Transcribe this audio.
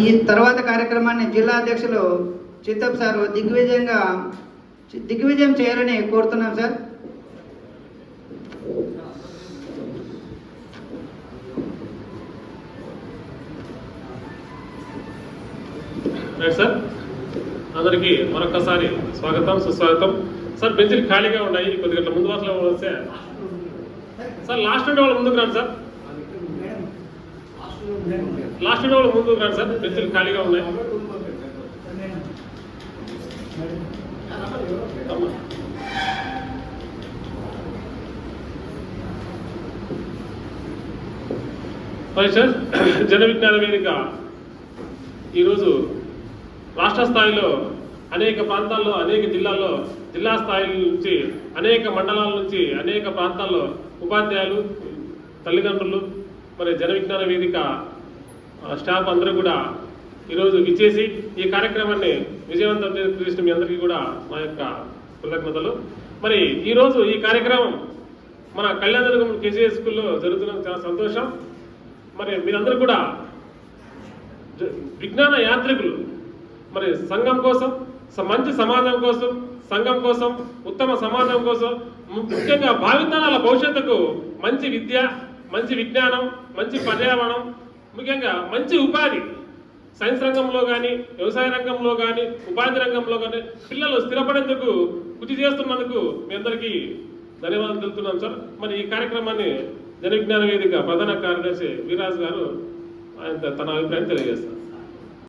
ఈ తర్వాత కార్యక్రమాన్ని జిల్లా అధ్యక్షులు చిత్తప్ సార్ దిగ్విజయంగా దిగ్విజయం చేయాలని కోరుతున్నాం సార్. సార్. అందరికీ మరొకసారి స్వాగతం సుస్వాగతం. సార్ బెంచ్లు ఖాళీగా ఉన్నాయి కొద్ది గంటల ముందు వరుసలో వస్తే. సార్ లాస్ట్ నుండి వాళ్ళు ముందుకు రండి సార్. లాస్ట్ ఉండే ముందు ముందుకు రండి సార్ బెంచ్లు ఖాళీగా ఉన్నాయి. సార్ జన విజ్ఞాన వేదిక. ఈరోజు రాష్ట్ర స్థాయిలో అనేక ప్రాంతాల్లో అనేక జిల్లాల్లో జిల్లా స్థాయి నుంచి అనేక మండలాల నుంచి అనేక ప్రాంతాల్లో ఉపాధ్యాయులు తల్లిదండ్రులు మరి జన విజ్ఞాన వేదిక స్టాఫ్ అందరూ కూడా ఈరోజు ఇచ్చేసి ఈ కార్యక్రమాన్ని విజయవంతం చేసిన మీ అందరికీ కూడా మా యొక్క కృతజ్ఞతలు. మరి ఈరోజు ఈ కార్యక్రమం మన కళ్యాణదుర్గం కేసీఆర్ స్కూల్లో జరుగుతున్న చాలా సంతోషం. మరి మీరందరూ కూడా విజ్ఞాన యాత్రికులు. మరి సంఘం కోసం స- మంచి సమాజం కోసం సంఘం కోసం ఉత్తమ సమాజం కోసం ముఖ్యంగా భావితరాల భవిష్యత్తుకు మంచి విద్య మంచి విజ్ఞానం మంచి పర్యావరణం ముఖ్యంగా మంచి ఉపాధి సైన్స్ రంగంలో కానీ వ్యవసాయ రంగంలో కానీ ఉపాధి రంగంలో కానీ పిల్లలు స్థిరపడేందుకు కృషి చేస్తున్నందుకు మీ అందరికీ ధన్యవాదాలు తెలుపుతున్నాం సార్. మరి ఈ కార్యక్రమాన్ని జనవిజ్ఞాన వేదిక ప్రధాన కార్యదర్శి వీరాజు గారు ఆయన తన అభిప్రాయం తెలియజేస్తారు.